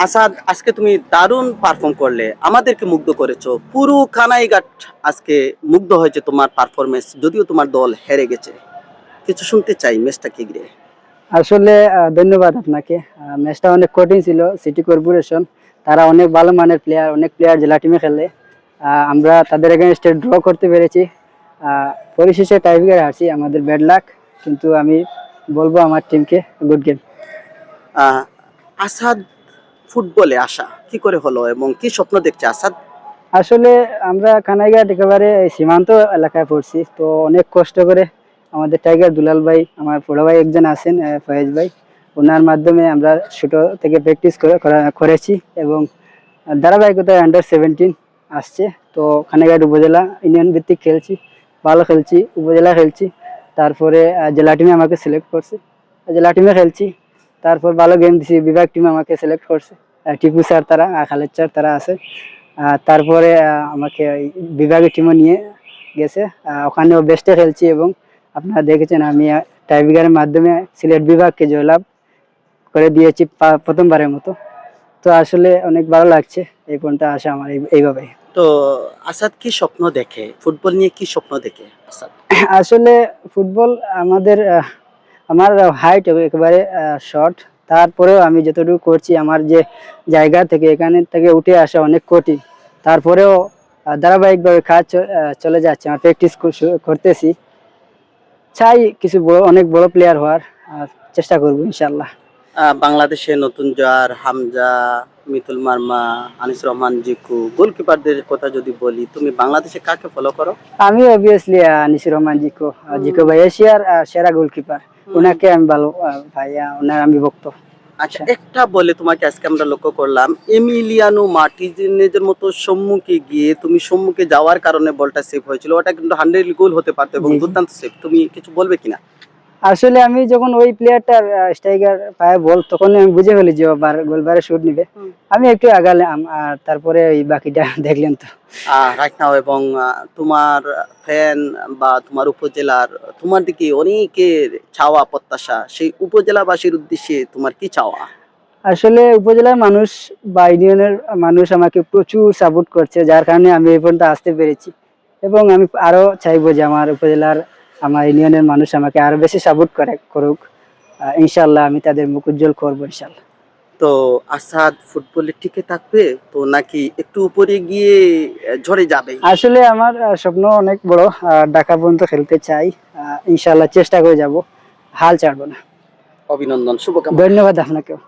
আসাদ আজকে তুমি দারুণ পারফর্ম করলে। আমাদেরকে মুগ্ধ করেছ। পুরো কানাইঘাট আজকে মুগ্ধ হয়েছে তোমার পারফরমেন্স যদিও তোমার দল হেরে গেছে। কিছু শুনতে চাই ম্যাচটাকে ঘিরে আসলে ধন্যবাদ আপনাকে। ম্যাচটা অনেক কঠিন ছিল সিটি কর্পোরেশন তারা অনেক ভালো মানের প্লেয়ার অনেক প্লেয়ার জেলা টিমে খেলে। আমরা তাদের এগেনস্টে ড্র করতে পেরেছি। পরিশেষে টাইব্রেকার হারছি আমাদের ব্যাড লাক কিন্তু আমি বলব আমার টিমকে গুড গেম আসাদ ফুটবলে আসা? কি করে হলো এবং কি স্বপ্ন দেখছে আসাদ? আসলে আমরা কানাইঘাট একেবারে সীমান্ত এলাকায় পড়ছি, তো অনেক কষ্ট করে আমাদের টাইগার দুলাল ভাই, আমার বড় ভাই একজন আছেন ফয়েজ ভাই, ওনার মাধ্যমে আমরা ছোট থেকে প্র্যাকটিস করে করেছি এবং ধারাবাহিকতায় আন্ডার সেভেন্টিন আসছে, তো কানাইঘাট উপজেলা ইউনিয়ন ভিত্তিক খেলছি, ভালো খেলছি, উপজেলা খেলছি, তারপরে জেলা টিমে আমাকে সিলেক্ট করছে। জেলা টিমে খেলছি তারপর ভালো গেম দিছি বিভাগ টিম আমাকে সিলেক্ট করছে। টিপু স্যার তারা খালেদ স্যার তারা আছে। তারপরে আমাকে বিভাগের টিমও নিয়ে গেছে। ওখানেও বেস্টে খেলছি এবং আপনারা দেখেছেন আমি টাইব্রেকারের মাধ্যমে সিলেট বিভাগকে জয়লাভ করে দিয়েছি প্রথমবারের মতো। তো আসলে অনেক ভালো লাগছে এই পর্যন্ত আসা আমার এই- এইভাবে তো আসাদ কি স্বপ্ন দেখে? ফুটবল নিয়ে কি স্বপ্ন দেখে আসাদ? আসলে ফুটবল আমাদের আমার হাইট একেবারে শর্ট তারপরেও আমি যতটুকু করছি আমার যে জায়গা থেকে এখানে থেকে উঠে আসা অনেক কঠিন। তারপরেও ধারাবাহিকভাবে কাজ চলে যাচ্ছে। আমার প্র্যাকটিস করতেছি। চাই কিছু বড় অনেক বড় প্লেয়ার হওয়ার চেষ্টা করব ইনশাল্লাহ বাংলাদেশে নতুন জয়ার হামজা মিতুল মার্মা আনিস রহমান জিকু গোলকিপারদের কথা যদি বলি তুমি বাংলাদেশে কাকে ফলো করো? আমি অবভিয়াসলি আনিসুর রহমান জিকো জিকো ভাই এশিয়ার সেরা গোলকিপার। ওনাকে আমি ভালো ভাইয়া ওনার আমি ভক্ত। আচ্ছা একটা বলে তোমাকে আজকে আমরা লক্ষ্য করলাম এমিলিয়ানো মার্টিনেজের মতো সম্মুখে গিয়ে তুমি সম্মুখে যাওয়ার কারণে বলটা সেভ হয়েছিল ওটা কিন্তু হান্ড্রেড গোল হতে পারতো এবং। দুর্দান্ত সেভ তুমি কিছু বলবে কিনা? আসলে আমি যখন ওই প্লেয়ারটার স্ট্রাইকার পায়ে বল তখন আমি বুঝে ফেলি যে বার গোলবারে শুট নিবে। আমি একটু আগালাম আর তারপরে ওই বাকিটা দেখলেন তো। রাইট নাও এবং তোমার ফ্যান বা তোমার উপজেলার তোমার দিকে অনেকের চাওয়া প্রত্যাশা সেই উপজেলাবাসীর উদ্দেশ্যে তোমার কি চাওয়া? আসলে উপজেলার মানুষ বা ইউনিয়নের মানুষ আমাকে প্রচুর সাপোর্ট করছে যার কারণে আমি এই পর্যন্ত আসতে পেরেছি। এবং আমি আরও চাইব যে আমার উপজেলার আমার ইউনিয়নের মানুষ আমাকে আরও বেশি সাপোর্ট করে করুক। ইনশাল্লাহ আমি তাদের মুখ উজ্জ্বল করব ইনশাল্লাহ তো আসাদ ফুটবলে টিকে থাকবে? তো নাকি একটু উপরে গিয়ে ঝরে যাবে? আসলে আমার স্বপ্ন অনেক বড়। ঢাকা পর্যন্ত খেলতে চাই। ইনশাল্লাহ চেষ্টা করে যাব। হাল ছাড়বো না। অভিনন্দন শুভকামনা। ধন্যবাদ আপনাকেও।